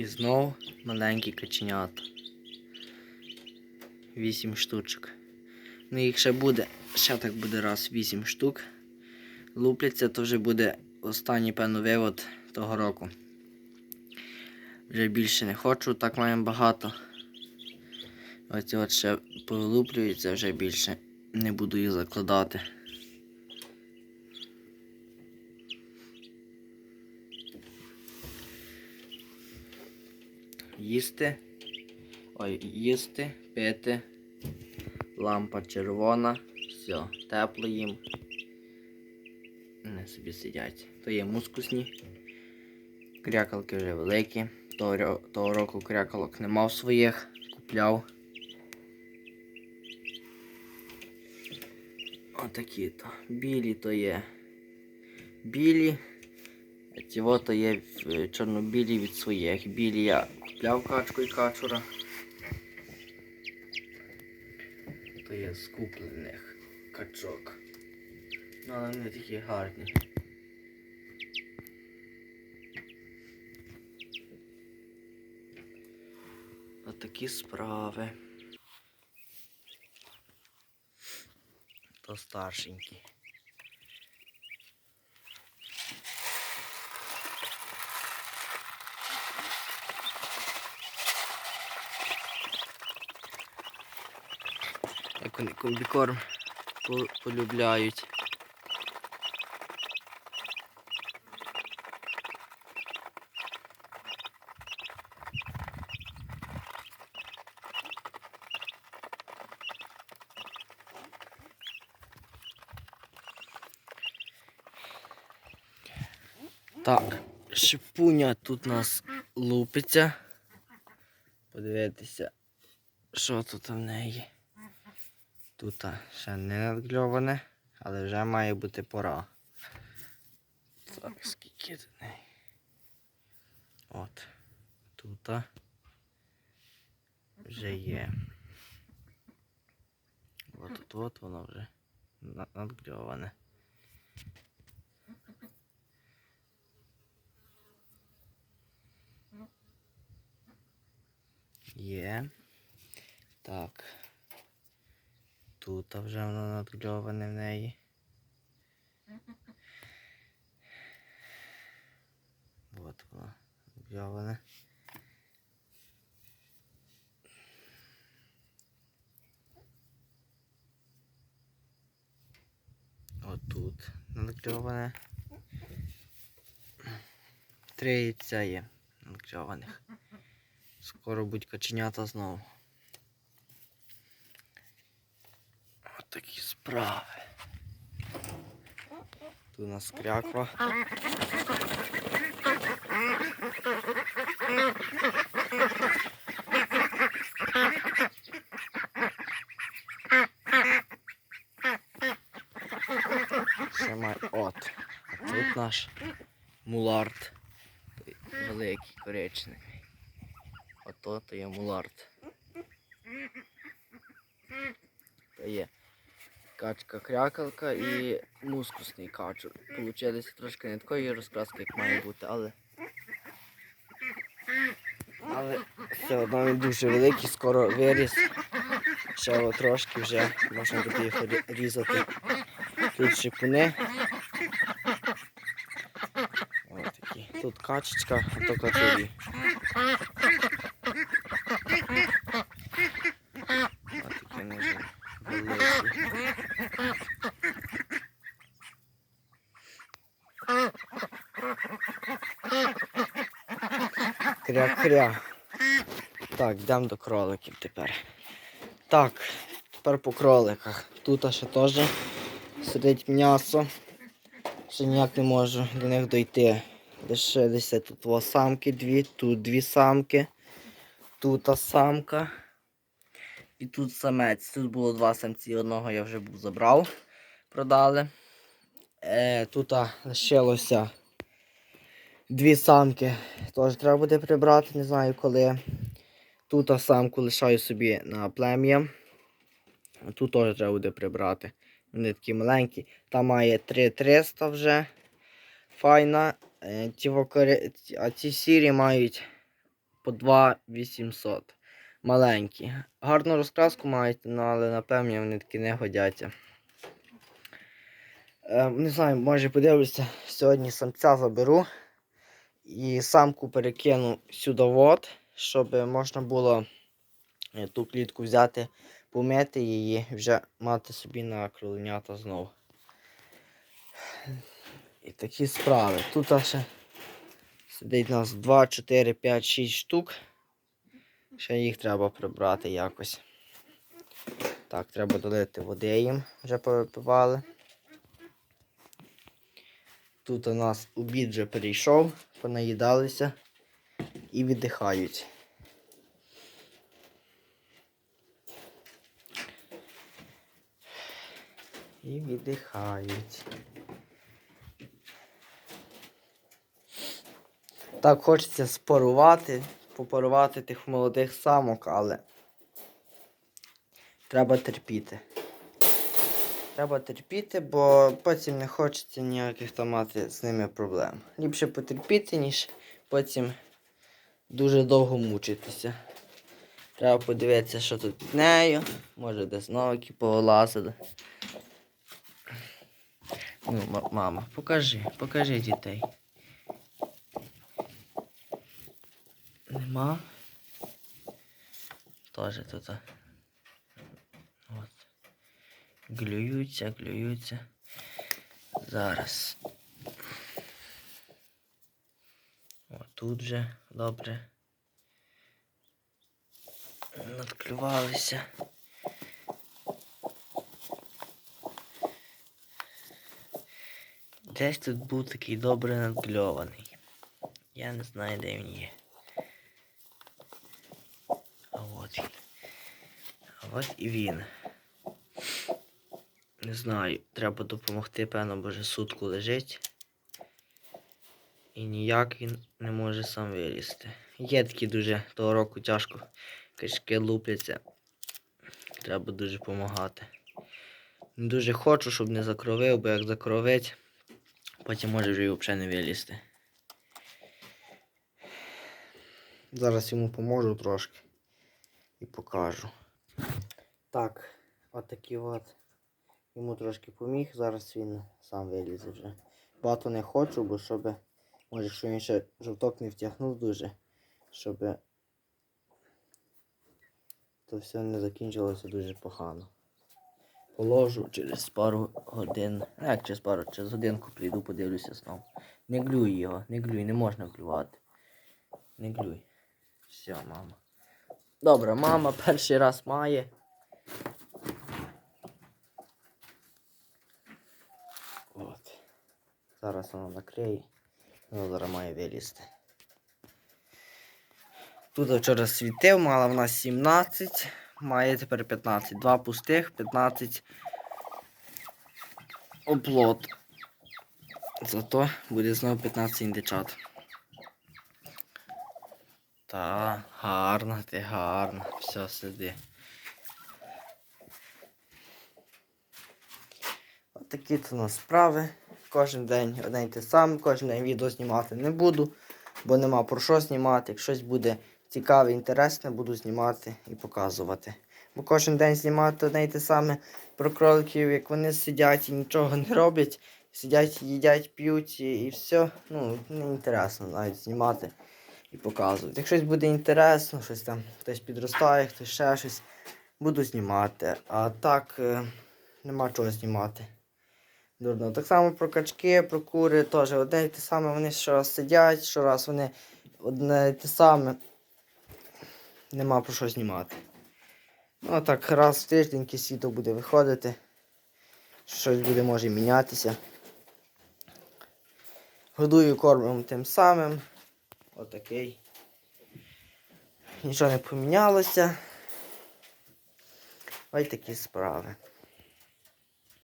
І знов маленькі каченята. Вісім штучок. Ну, їх ще буде, ще так буде раз вісім штук. Лупляться, то вже буде останній певно вивод того року. Вже більше не хочу, так маємо багато. Оці от ще повилуплюються, вже більше не буду їх закладати. Їсти. Ой, їсти, пити. Лампа червона. Все, тепло їм. Не собі сидять. То є мускусні. Крякалки вже великі. Того, того року крякалок не мав своїх, купляв. Отакі то. Білі то є. Білі. Ті то є е, чорнобілі від своїх. Білі я купляв качку і качура. То є з куплених качок. Ну, але вони такі гарні. Отакі справи. То старшенький. Комбікорм полюбляють. Так, шипуня тут у нас лупиться. Подивитися, що тут в неї. Тут ще не надгльоване, але вже має бути пора. Так, скільки до неї. От. Тут вже є. От тут от воно вже надгльоване. Є. Так. Тут вже воно надгльоване в неї. От воно надгльоване. Отут надгльоване. Три яйця є надгльованих. Скоро будуть каченята знову. Такі справи. Тут у нас кряква. Має от. А тут наш мулард. Великий коричневий. Ото то є мулард. То є качка-крякалка і мускусний качур. Получилися трошки не такої розкраски, як має бути, але. Але все одно він дуже великий, скоро виріс. Ще трошки вже можна буде їх різати. Тут шипуни. Ось такі. Тут качечка, а то качурі. Ось такі вони вже великі. Кря-кря. Так, йдемо до кроликів тепер. Так, тепер по кроликах. Тут ще теж сидить м'ясо. Ще ніяк не можу до них дойти. Лишилися тут два самки дві, тут дві самки, тут самка. І тут самець. Тут було два самці, одного я вже був забрав, продали. Е, тут лишилося дві самки. Теж треба буде прибрати, не знаю коли. Тут самку лишаю собі на плем'я. Тут теж треба буде прибрати. Вони такі маленькі. Там має 3300 вже. Файна. Е, А ці сірі мають по 2800. Маленькі. Гарну розкраску мають, ну, але напевно вони такі не годяться. Е, не знаю, може подивлюся, сьогодні самця заберу і самку перекину сюди, от, щоб можна було е, ту клітку взяти, помити її вже мати собі на кроленята знову. І такі справи. Тут ще сидить у нас 2, 4, 5, 6 штук. Ще їх треба прибрати якось. Так, треба долити води їм, вже повипивали. Тут у нас обід вже перейшов, понаїдалися і віддихають. І віддихають. Так хочеться спарувати, попарувати тих молодих самок, але треба терпіти. Треба терпіти, бо потім не хочеться ніяких там мати з ними проблем. Ліпше потерпіти, ніж потім дуже довго мучитися. Треба подивитися, що тут з нею. Може десь новики повилазили. Ну, мама, покажи, покажи дітей. Нема. Тоже тут. а. От. Глюються, глюються. Зараз. О, тут вже добре. Надклювалися. Десь тут був такий добре надкльований. Я не знаю, де він є. А от він. А от і він. Не знаю, треба допомогти, певно, бо вже сутку лежить. І ніяк він не може сам вилізти. Є такі дуже того року тяжко кишки лупляться. Треба дуже допомагати. Дуже хочу, щоб не закровив, бо як закровить, потім може вже і взагалі не вилізти. Зараз йому поможу трошки і покажу. Так, отакий от. Йому трошки поміг, зараз він сам вилізе вже. Багато не хочу, бо щоб, може, якщо він ще жовток не втягнув дуже, щоб то все не закінчилося дуже погано. Положу через пару годин. Як через пару, через годинку прийду, подивлюся знову. Не глюй його, не глюй, не можна глювати. Не глюй. Все, мама. Добре, мама перший раз має. От. Зараз вона накриє. Вона зараз має вилізти. Тут вчора світив, мала вона 17, має тепер 15. Два пустих, 15 оплот. Зато буде знову 15 індичат. Та, гарна, ти гарна. Все, сиди. От такі то у нас справи. Кожен день одне й те саме, кожен день відео знімати не буду, бо нема про що знімати. Як щось буде цікаве, інтересне, буду знімати і показувати. Бо кожен день знімати одне й те саме про кроликів, як вони сидять і нічого не роблять. Сидять, їдять, п'ють і, все. Ну, не інтересно навіть знімати і показувати. Як щось буде інтересно, щось там хтось підростає, хтось ще щось, буду знімати. А так е, нема чого знімати. Дурно. Так само про качки, про кури теж одне і те саме, вони щораз сидять, щораз вони одне і те саме. Нема про що знімати. Ну а так раз в тиждень якесь буде виходити. Щось буде може мінятися. Годую кормом тим самим. Отакий. Нічого не помінялося. Ось такі справи.